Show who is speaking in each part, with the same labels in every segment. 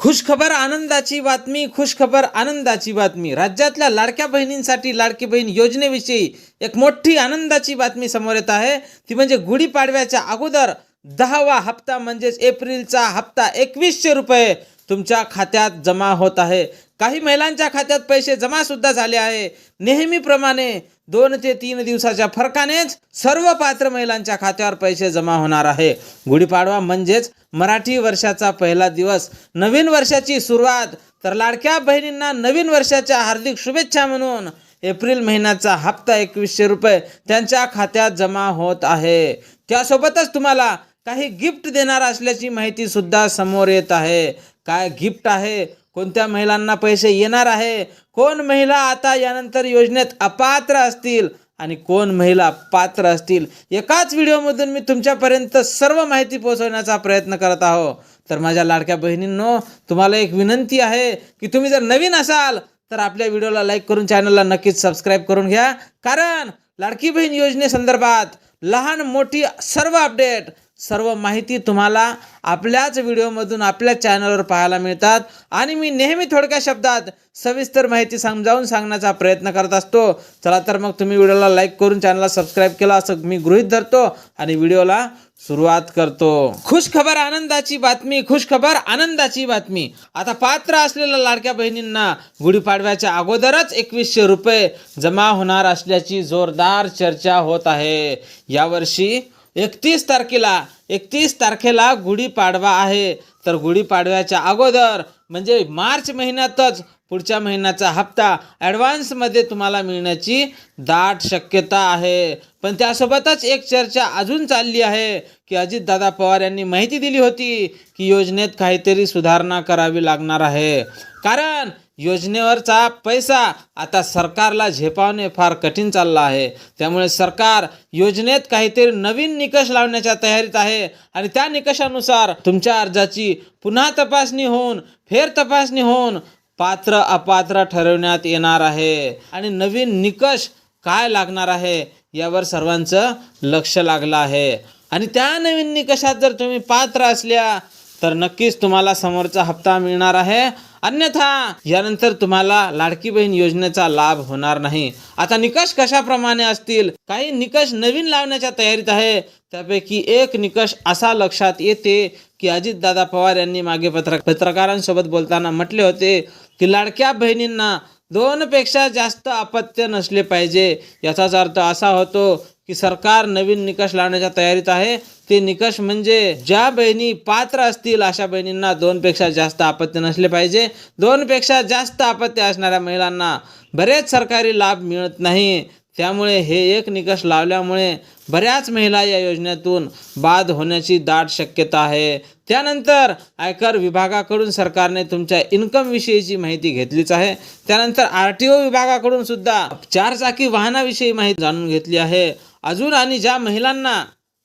Speaker 1: खुशखबर आनंदाची बातमी खुशखबर आनंदाची बातमी. राज्यातल्या लाडक्या बहिणींसाठी लाडकी बहीण योजनेविषयी एक मोठी आनंदाची बातमी समोर येत आहे. ती म्हणजे गुढीपाडव्याच्या अगोदर दहावा हप्ता म्हणजेच एप्रिलचा हप्ता एकवीसशे रुपये तुमच्या खात्यात जमा होत आहे. काही महिलांच्या खात्यात पैसे जमा सुद्धा झाले आहे. नेहमीप्रमाणे दोन ते तीन दिवसाच्या फरकानेच सर्व पात्र महिलांच्या खात्यावर पैसे जमा होणार आहे. गुढीपाडवा म्हणजेच मराठी वर्षाचा पहिला दिवस. नवीन वर्षाची सुरुवात. तर लाडक्या बहिणींना नवीन वर्षाच्या हार्दिक शुभेच्छा म्हणून एप्रिल महिन्याचा हप्ता एकवीसशे रुपये त्यांच्या खात्यात जमा होत आहे. त्यासोबतच तुम्हाला काही गिफ्ट देणार असल्याची माहिती सुद्धा समोर येत आहे. काय गिफ्ट आहे? कोणत्या महिलांना पैसे येणार आहे? कोण महिला आता यानंतर योजनेत अपात्र असतील? आणि कोण महिला पात्र असतील? एकाच व्हिडिओमधून मी तुमच्यापर्यंत सर्व माहिती पोहोचवण्याचा प्रयत्न करत आहो. तर माझ्या लाडक्या बहिणींनो तुम्हाला एक विनंती आहे की तुम्ही जर नवीन असाल तर आपल्या व्हिडिओला लाईक करून चॅनलला नक्कीच सबस्क्राईब करून घ्या. कारण लाडकी बहीण योजनेसंदर्भात लहान मोठी सर्व अपडेट सर्व माहिती तुम्हाला आपल्याच व्हिडिओमधून आपल्या चॅनलवर पाहायला मिळतात. आणि मी नेहमी थोडक्या शब्दात सविस्तर माहिती समजावून सांगण्याचा प्रयत्न करत असतो. चला तर मग तुम्ही व्हिडिओला लाईक करून चॅनलला सबस्क्राईब केला असं मी गृहित धरतो आणि व्हिडिओला सुरुवात करतो. खुश खबर आनंदाची बातमी खुश खबर आनंदाची बातमी. आता पात्र असलेल्या लाडक्या बहिणींना गुढीपाडव्याच्या अगोदरच एकवीसशे रुपये जमा होणार असल्याची जोरदार चर्चा होत आहे. यावर्षी एकतीस तारखेला एकतीस तारखेला गुढीपाडवा आहे. तर गुढीपाडव्याच्या अगोदर म्हणजे मार्च महिन्यातच पुढच्या महिन्याचा हप्ता ॲडव्हान्समध्ये तुम्हाला मिळण्याची दाट शक्यता आहे. पण त्यासोबतच एक चर्चा अजून चालली आहे की अजितदादा पवार यांनी माहिती दिली होती की योजनेत काहीतरी सुधारणा करावी लागणार आहे. कारण योजनेवरचा पैसा आता सरकारला झेपावणे फार कठीण चाललं आहे. त्यामुळे सरकार योजनेत काहीतरी नवीन निकष लावण्याच्या तयारीत आहे आणि त्या निकषानुसार तुमच्या अर्जाची पुन्हा तपासणी होऊन फेर तपासणी होऊन पात्र अपात्र ठरवण्यात येणार आहे. आणि नवीन निकष काय लागणार आहे यावर सर्वांचं लक्ष लागलं आहे. आणि त्या नवीन निकषात जर तुम्ही पात्र असल्या तर नक्कीच तुम्हाला समोरचा हप्ता मिळणार आहे. अन्यथा यानंतर तुम्हाला लाडकी बहीण योजनेचा लाभ होणार नाही. आता निकष कशाप्रमाणे असतील? काही निकष नवीन लावण्याच्या तयारीत आहे. त्यापैकी एक निकष असा लक्षात येते की अजितदादा पवार यांनी मागे पत्र पत्रकारांसोबत बोलताना म्हटले होते की लाडक्या बहिणींना दोनपेक्षा जास्त अपत्य नसले पाहिजे. याचाच अर्थ असा होतो की सरकार नवीन निकष लावण्याच्या तयारीत आहे. ते निकष म्हणजे ज्या बहिणी पात्र असतील अशा बहिणींना दोनपेक्षा जास्त आपत्य नसले पाहिजे. दोनपेक्षा जास्त आपत्य असणाऱ्या महिलांना बरेच सरकारी लाभ मिळत नाही. त्यामुळे हे एक निकष लावल्यामुळे बऱ्याच महिला या योजनेतून बाद होण्याची दाट शक्यता आहे. त्यानंतर आयकर विभागाकडून सरकारने तुमच्या इन्कमविषयीची माहिती घेतलीच आहे. त्यानंतर आर टी ओ विभागाकडून सुद्धा चारचाकी वाहनाविषयी माहिती जाणून घेतली आहे. अजून आणि ज्या महिलांना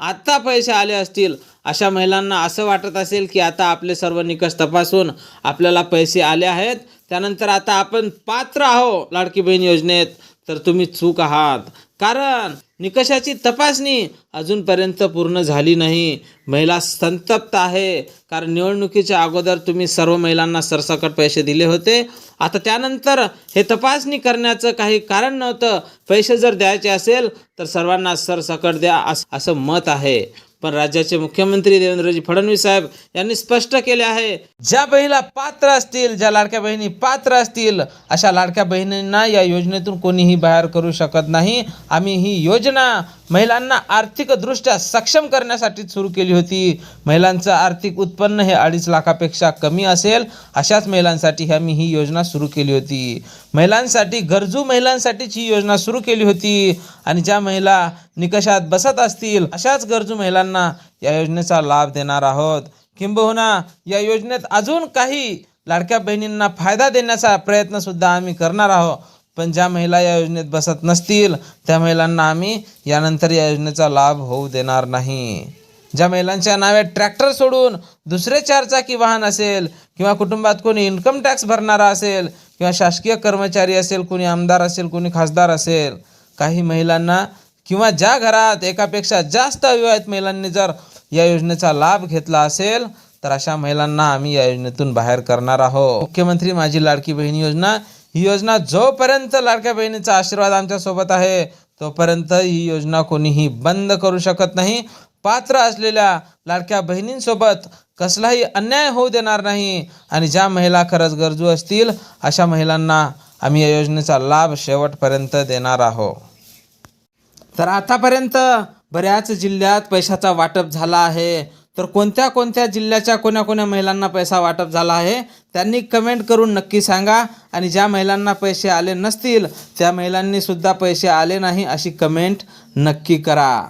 Speaker 1: आत्ता पैसे आले असतील अशा महिलांना असं वाटत असेल की आता आपले सर्व निकष तपासून आपल्याला पैसे आले आहेत. त्यानंतर आता आपण पात्र आहो लाडकी बहीण योजनेत. तर तुम्ही चूक आहात. कारण निकषाची तपासणी अजूनपर्यंत पूर्ण झाली नाही. महिला संतप्त आहे. कारण निवडणुकीच्या अगोदर तुम्ही सर्व महिलांना सरसकट पैसे दिले होते. आता त्यानंतर हे तपासणी करण्याचं काही कारण नव्हतं. पैसे जर द्यायचे असेल तर सर्वांना सरसकट द्या असं मत आहे. पण राज्याचे मुख्यमंत्री देवेंद्रजी फडणवीस साहेब यांनी स्पष्ट केले आहे ज्या बहिणीला पात्र असतील ज्या लाडक्या बहिणी पात्र असतील अशा लाडक्या बहिणींना या योजनेतून कोणीही बाहेर करू शकत नाही. आम्ही ही योजना महिलांना आर्थिकदृष्ट्या सक्षम करण्यासाठी सुरू केली होती. महिलांचं आर्थिक उत्पन्न हे अडीच लाखापेक्षा कमी असेल अशाच महिलांसाठी आम्ही ही योजना सुरू केली होती. महिलांसाठी गरजू महिलांसाठीच ही योजना सुरू केली होती. आणि ज्या महिला निकषात बसत असतील अशाच गरजू महिलांना या योजनेचा लाभ देणार आहोत. किंबहुना या योजनेत अजून काही लाडक्या बहिणींना फायदा देण्याचा प्रयत्नसुद्धा आम्ही करणार आहोत. पण ज्या महिला या योजनेत बसत नसतील त्या महिलांना आम्ही यानंतर या योजनेचा लाभ होऊ देणार नाही. ज्या महिलांच्या नावे ट्रॅक्टर सोडून दुसरे चारचाकी वाहन असेल किंवा कुटुंबात कोणी इन्कम टॅक्स भरणारा असेल किंवा शासकीय कर्मचारी असेल कोणी आमदार असेल कोणी खासदार असेल काही महिलांना किंवा ज्या घरात एकापेक्षा जास्त अविवाहित महिलांनी जर या योजनेचा लाभ घेतला असेल तर अशा महिलांना आम्ही या योजनेतून बाहेर करणार आहोत. मुख्यमंत्री माझी लाडकी बहीण योजना ही योजना जोपर्यंत लाडक्या बहिणीचा आशीर्वाद आमच्यासोबत आहे तोपर्यंत ही योजना कोणीही बंद करू शकत नाही. पात्र असलेल्या लाडक्या बहिणींसोबत कसलाही अन्याय होऊ देणार नाही. आणि ज्या महिला खरंच गरजू असतील अशा महिलांना आम्ही या योजनेचा लाभ शेवटपर्यंत देणार आहोत. तर आतापर्यंत बऱ्याच जिल्ह्यात पैशाचा वाटप झाला आहे. तर कोणत्या कोणत्या जिल्ह्याच्या कोण्या कोण्या महिलांना पैसा वाटप झाला आहे त्यांनी कमेंट करून नक्की सांगा. आणि ज्या महिलांना पैसे आले नसतील त्या महिलांनी सुद्धा पैसे आले नाही अशी कमेंट नक्की करा.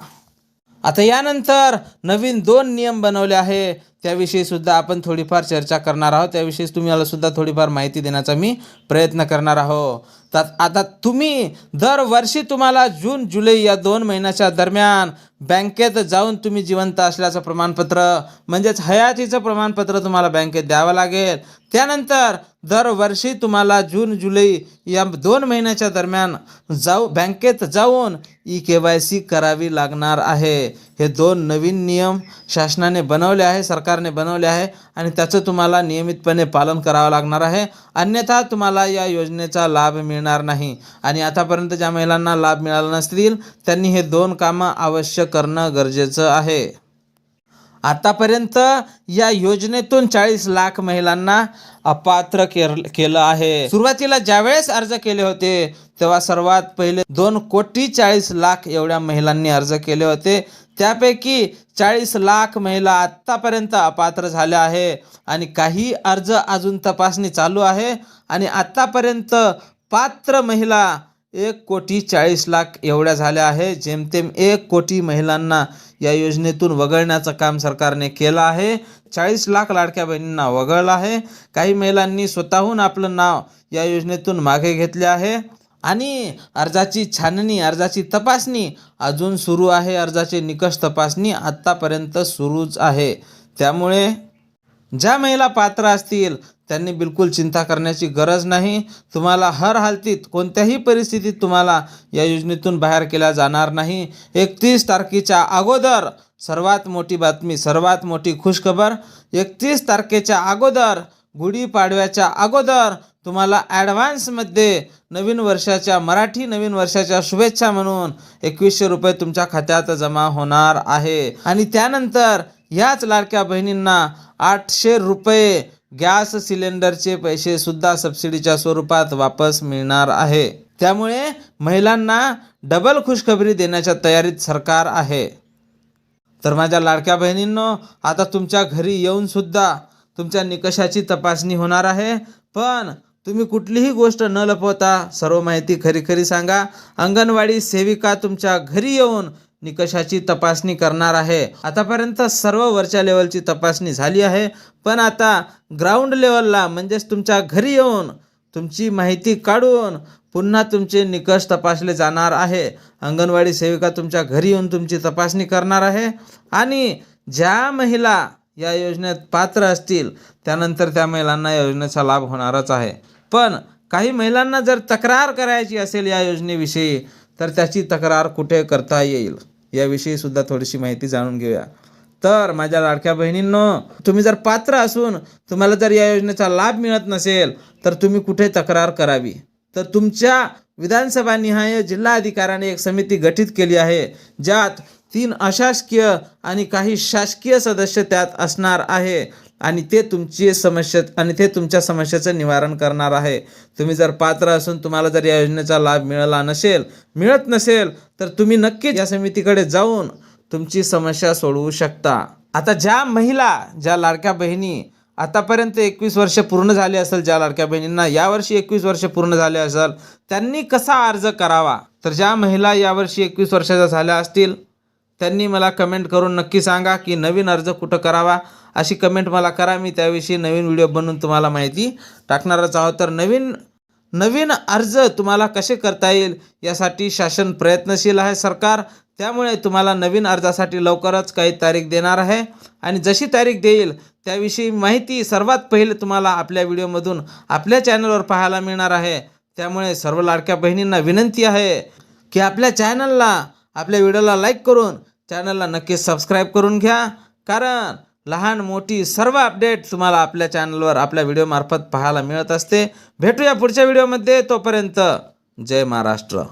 Speaker 1: आता यानंतर नवीन दोन नियम बनवले आहे. त्याविषयी सुद्धा आपण थोडीफार चर्चा करणार आहोत. त्याविषयी तुम्हाला सुद्धा थोडीफार माहिती देण्याचा मी प्रयत्न करणार आहोत तर आता तुम्ही दरवर्षी तुम्हाला जून जुलै या दोन महिन्याच्या दरम्यान बँकेत जाऊन तुम्ही जिवंत असल्याचं प्रमाणपत्र म्हणजेच हयातीचं प्रमाणपत्र तुम्हाला बँकेत द्यावं लागेल. त्यानंतर दरवर्षी तुम्हाला जून जुलै या दोन महिन्याच्या दरम्यान जाऊ बँकेत जाऊन ई के वाय सी करावी लागणार आहे. हे दोन नवीन नियम शासनाने बनवले आहे. सरकार सरकारने बनवले आहे आणि त्याचं तुम्हाला नियमितपणे पालन करावं लागणार आहे. अन्यथा तुम्हाला या योजनेचा लाभ मिळणार नाही. आणि आतापर्यंत ज्या महिलांना लाभ मिळाला नसतील त्यांनी हे दोन कामं अवश्य करणं गरजेचं आहे. आतापर्यंत या योजनेतून चाळीस लाख महिलांना अपात्र केलं आहे. सुरुवातीला ज्यावेळेस अर्ज केले होते तेव्हा सर्वात पहिले दोन कोटी चाळीस लाख एवढ्या महिलांनी अर्ज केले होते. त्यापैकी चाळीस लाख महिला आत्तापर्यंत अपात्र झाल्या आहे. आणि काही अर्ज अजून तपासणी चालू आहे. आणि आत्तापर्यंत पात्र महिला एक कोटी चाळीस लाख एवढ्या झाल्या आहे. जेमतेम एक कोटी महिलांना या योजनेतून वगळण्याचं काम सरकारने केलं आहे. चाळीस लाख लाडक्या बहिणींना वगळलं आहे. काही महिलांनी स्वतःहून आपलं नाव या योजनेतून मागे घेतले आहे. आणि अर्जाची छाननी अर्जाची तपासणी. अजून सुरू आहे अर्जाचे निकष तपासणी. आत्तापर्यंत सुरूच आहे. त्यामुळे ज्या महिला पात्र असतील त्यांनी बिलकुल चिंता करण्याची गरज नाही. तुम्हाला हर हालतीत कोणत्याही परिस्थितीत तुम्हाला या योजनेतून बाहेर केल्या जाणार नाही. एकतीस तारखेच्या अगोदर सर्वात मोठी बातमी सर्वात मोठी खुशखबर. एकतीस तारखेच्या अगोदर गुढीपाडव्याच्या अगोदर तुम्हाला ॲडव्हान्समध्ये नवीन वर्षाच्या मराठी नवीन वर्षाच्या शुभेच्छा म्हणून एकवीसशे रुपये तुमच्या खात्यात जमा होणार आहे. आणि त्यानंतर ह्याच लाडक्या बहिणींना आठशे रुपये गॅस सिलेंडरचे पैसे सुद्धा सबसिडीच्या स्वरूपात वापस मिळणार आहे. त्यामुळे महिलांना डबल खुशखबरी देण्याच्या तयारीत सरकार आहे. तर माझ्या लाडक्या बहिणींनो आता तुमच्या घरी येऊन सुद्धा तुमच्या निकषाची तपासणी होणार आहे. पण तुम्ही कुठलीही गोष्ट न लपवता सर्व माहिती खरी खरी सांगा. अंगणवाडी सेविका तुमच्या घरी येऊन निकषाची तपासणी करणार आहे. आतापर्यंत सर्व वरच्या लेवलची तपासणी झाली आहे. पण आता ग्राउंड लेवलला म्हणजेच तुमच्या घरी येऊन तुमची माहिती काढून पुन्हा तुमचे निकष तपासले जाणार आहे. अंगणवाडी सेविका तुमच्या घरी येऊन तुमची तपासणी करणार आहे. आणि ज्या महिला या योजनेत पात्र असतील त्यानंतर त्या महिलांना योजनेचा लाभ होणारच आहे. पण काही महिलांना जर तक्रार करायची असेल या योजनेविषयी तर त्याची तक्रार कुठे करता येईल? याविषयी सुद्धा थोडीशी माहिती जाणून घेऊया. तर माझ्या लाडक्या बहिणींनो तुम्ही जर पात्र असून तुम्हाला जर या योजनेचा लाभ मिळत नसेल तर तुम्ही कुठे तक्रार करावी? तर तुमच्या विधानसभा निहाय जिल्हा अधिकाऱ्याने एक समिती गठीत केली आहे ज्यात तीन अशासकीय आणि काही शासकीय सदस्य त्यात असणार आहे. आणि ते तुमची समस्या आणि ते तुमच्या समस्येचं निवारण करणार आहे. तुम्ही जर पात्र असून तुम्हाला जर या योजनेचा लाभ मिळाला नसेल मिळत नसेल तर तुम्ही नक्कीच या समितीकडे जाऊन तुमची समस्या सोडवू शकता. आता ज्या महिला ज्या लाडक्या बहिणी आतापर्यंत एकवीस वर्ष पूर्ण झाले असेल ज्या लाडक्या बहिणींना यावर्षी एकवीस वर्ष पूर्ण झाले असेल त्यांनी कसा अर्ज करावा? तर ज्या महिला यावर्षी एकवीस वर्षाच्या झाल्या असतील त्यांनी मला कमेंट करून नक्की सांगा की नवीन अर्ज कुठं करावा? अशी कमेंट मला करा. मी त्याविषयी नवीन व्हिडिओ बनवून तुम्हाला माहिती टाकणारच आहोत. तर नवीन नवीन अर्ज तुम्हाला कसे करता येईल यासाठी शासन प्रयत्नशील आहे सरकार. त्यामुळे तुम्हाला नवीन अर्जासाठी लवकरच काही तारीख देणार आहे. आणि जशी तारीख देईल त्याविषयी माहिती सर्वात पहिले तुम्हाला आपल्या व्हिडिओमधून आपल्या चॅनलवर पाहायला मिळणार आहे. त्यामुळे सर्व लाडक्या बहिणींना विनंती आहे की आपल्या चॅनलला आपल्या व्हिडिओला लाईक करून चॅनलला नक्की सबस्क्राईब करून घ्या. कारण लहान मोठी सर्व अपडेट तुम्हाला आपल्या चॅनलवर आपल्या व्हिडिओमार्फत पाहायला मिळत असते. भेटूया पुढच्या व्हिडिओमध्ये तोपर्यंत जय महाराष्ट्र.